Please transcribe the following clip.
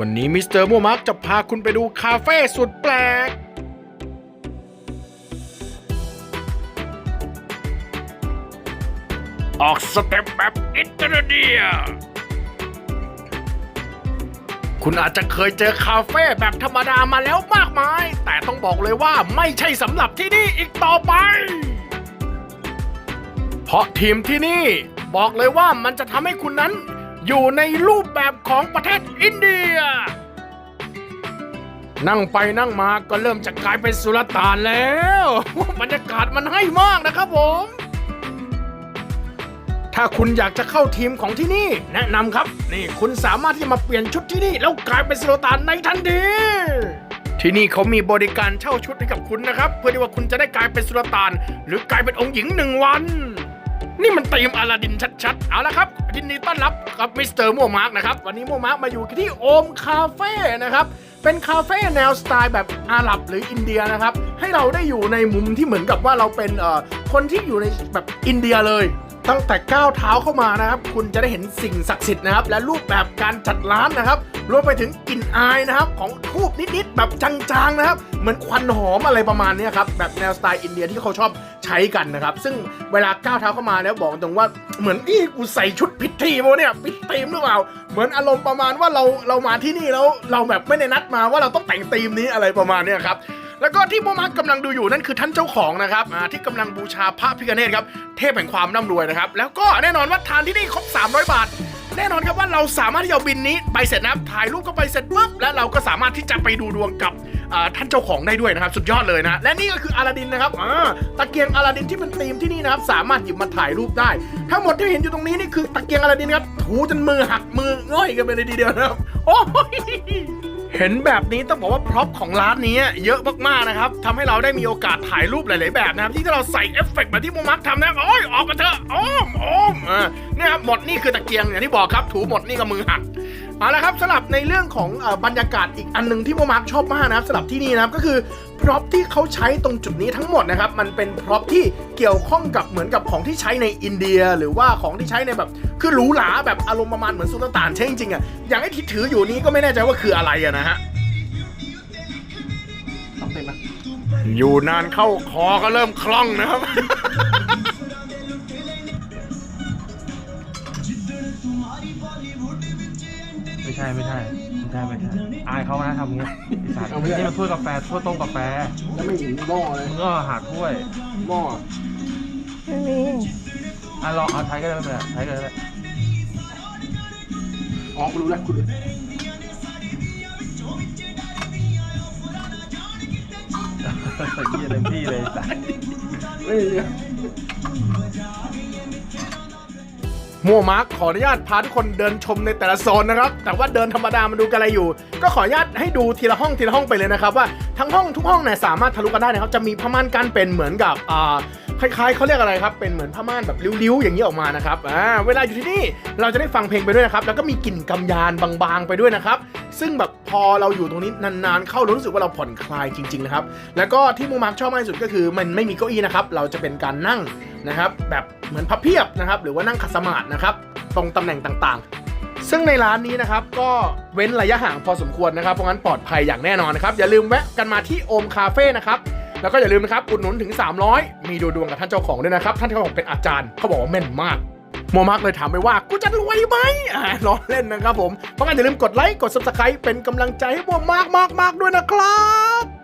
วันนี้มิสเตอร์โมมาร์กจะพาคุณไปดูคาเฟ่สุดแปลก ออกสเต็ปแบบอิตาเลีย คุณอาจจะเคยเจอคาเฟ่แบบธรรมดามาแล้วมากมาย แต่ต้องบอกเลยว่าไม่ใช่สำหรับที่นี่อีกต่อไป เพราะทีมที่นี่บอกเลยว่ามันจะทำให้คุณนั้น อยู่ในรูปแบบของประเทศอินเดีย นั่งไปนั่งมาก็เริ่มจะกลายเป็นสุลต่านแล้วบรรยากาศมันให้มากนะครับผม ถ้าคุณอยากจะเข้าทีมของที่นี่ แนะนำครับ นี่คุณสามารถที่จะมาเปลี่ยนชุดที่นี่ แล้วกลายเป็นสุลต่านในทันทีที่นี่เขามีบริการเช่าชุดให้กับคุณนะครับ เพื่อที่ว่าคุณจะได้กลายเป็นสุลต่าน หรือกลายเป็นองค์หญิงหนึ่งวัน นี่มันตีมอลาดินชัดๆ เอาละครับยินดีต้อนรับกับมิสเตอร์มัวมาร์กนะครับ วันนี้มัวมาร์กมาอยู่ที่โอมคาเฟ่นะครับ เป็นคาเฟ่แนวสไตล์แบบอาหรับหรืออินเดียนะครับ ให้เราได้อยู่ในมุมที่เหมือนกับว่าเราเป็นเอ่อคนที่อยู่ในแบบอินเดียเลย ตั้งแต่ก้าวเท้าเข้ามานะครับ คุณจะได้เห็นสิ่งศักดิ์สิทธิ์นะครับ และรูปแบบการจัดร้านนะครับ รวมไปถึงกลิ่นอายนะครับ ของทูบนิดๆ แบบจางๆ นะครับ เหมือนควันหอมอะไรประมาณนี้ครับ แบบแนวสไตล์อินเดียที่เขาชอบใช้กันนะครับ ซึ่งเวลาก้าวเท้าเข้ามาแล้วบอกตรงว่าเหมือนอีกูใส่ชุดพิธีมาเนี่ยพิธีมหรือเปล่า เหมือนอารมณ์ประมาณว่าเราเรามาที่นี่แล้วเราแบบไม่ได้นัดมาว่าเราต้องแต่งธีมนี้อะไรประมาณนี้ครับ แล้วก็ที่โมมักกำลังดูอยู่นั่นคือท่านเจ้าของนะครับอ่าที่กำลังบูชาพระพิฆเนศครับเทพแห่งความร่ำรวยนะครับแล้วก็แน่นอนว่าทานที่นี่ครบ 300 บาท แน่นอนครับว่าเราสามารถที่จะเอาบินนี้ไปเสร็จนะครับถ่ายรูปก็ไปเสร็จปุ๊บแล้วเราก็สามารถที่จะไปดูดวงกับอ่าท่านเจ้าของได้ด้วยนะครับ สุดยอดเลยนะและนี่ก็คืออลาดินนะครับอ่าตะเกียงอลาดินที่เป็นธีมที่นี่นะครับสามารถหยิบมาถ่ายรูปได้ ทั้งหมดที่เห็นอยู่ตรงนี้นี่คือตะเกียงอลาดินครับถูจนมือหักมือง่อยกันไปเลยทีเดียวนะครับโอ้ย เห็นแบบนี้ต้องบอกว่าพร็อพของร้านนี้เยอะมากๆนะครับทำให้เราได้มีโอกาสถ่ายรูปหลาย ๆ แบบนะครับ ที่ถ้าเราใส่เอฟเฟกต์แบบที่มูมักทำนะโอ้ยออกมาเถอะอ้อมอ้อมอ่าเนี่ยครับหมดนี่คือตะเกียงอย่างที่บอกครับ ถูหมดนี่ก็มือหัก เอาละครับสำหรับในเรื่องของเออบรรยากาศอีกอันหนึงที่โมมาร์คชอบมากนะครับสำหรับที่นี่นะครับก็คือพร็อพที่เขาใช้ตรงจุดนี้ทั้งหมดนะครับมันเป็นพร็อพที่เกี่ยวข้องกับเหมือนกับของที่ใช้ในอินเดีย หรือว่าของที่ใช้ในแบบคือหรูหราแบบอารมณ์ประมาณเหมือนสุลต่านใช่จริงๆอะอย่างไอ้ที่ถืออยู่นี้ก็ไม่แน่ใจว่าคืออะไรอะนะฮะต้องเต็มนะอยู่นานเข้าคอก็เริ่มคล่องนะครับ ไม่ใช่ไม่ใช่ไม่ใช่ไม่ใช่อายเขานะทำอย่างเงี้ยไอ้สัตว์นี่มันถ้วยกาแฟถ้วยต้มกาแฟแล้วไม่เห็นหม้อเลยมึงก็หาถ้วยหม้อไม่มีอะลองเอาใช้ก็ได้ไม่เป็นไรใช้ก็ได้อ๋อคุณรู้แล้วคุณรู้เยี่ยเต็มที่เลยสัตว์ไม่มีเนี่ย มัวมาร์คขออนุญาตพาทุกคนเดินชมในแต่ละโซนนะครับ แต่ว่าเดินธรรมดามาดูกันอะไรอยู่ ก็ขออนุญาตให้ดูทีละห้องทีละห้องไปเลยนะครับว่าทั้งห้องทุกห้องเนี่ยสามารถทะลุกันได้นะครับจะมีผ้าม่านกั้นเป็นเหมือนกับอ่า คล้ายๆเขาเรียกอะไรครับ เป็นเหมือนผ้าม่านแบบริ้วๆอย่างนี้ออกมานะครับอ่าเวลาอยู่ที่นี่เราจะได้ฟังเพลงไปด้วยนะครับ แล้วก็มีกลิ่นกำยานบางๆไปด้วยนะครับ ซึ่งแบบพอเราอยู่ตรงนี้นานๆ เข้ารู้สึกว่าเราผ่อนคลายจริงๆนะครับ แล้วก็ที่มูมาร์คชอบมากที่สุดก็คือ มันไม่มีเก้าอี้นะครับ เราจะเป็นการนั่งนะครับ แบบเหมือนพับเพียบนะครับ หรือว่านั่งขัดสมาธินะครับ ตรงตำแหน่งต่างๆซึ่งในร้านนี้นะครับก็เว้นระยะห่างพอสมควรนะครับ เพราะงั้นปลอดภัยอย่างแน่นอนนะครับ อย่าลืมแวะกันมาที่โอมคาเฟ่นะครับ แล้วก็อย่าลืมนะครับอุดหนุนถึง 300 มีดูดวงกับท่านเจ้าของด้วยนะครับ ท่านเจ้าของเป็นอาจารย์เขาบอกว่าแม่นมากโมมาร์กเลยถามไปว่า กูจะรวยไหมอ่าล้อเล่นนะครับผมเพราะงั้นอย่าลืมกดไลค์กด subscribe เป็นกำลังใจให้โมมากมากๆๆด้วยนะครับ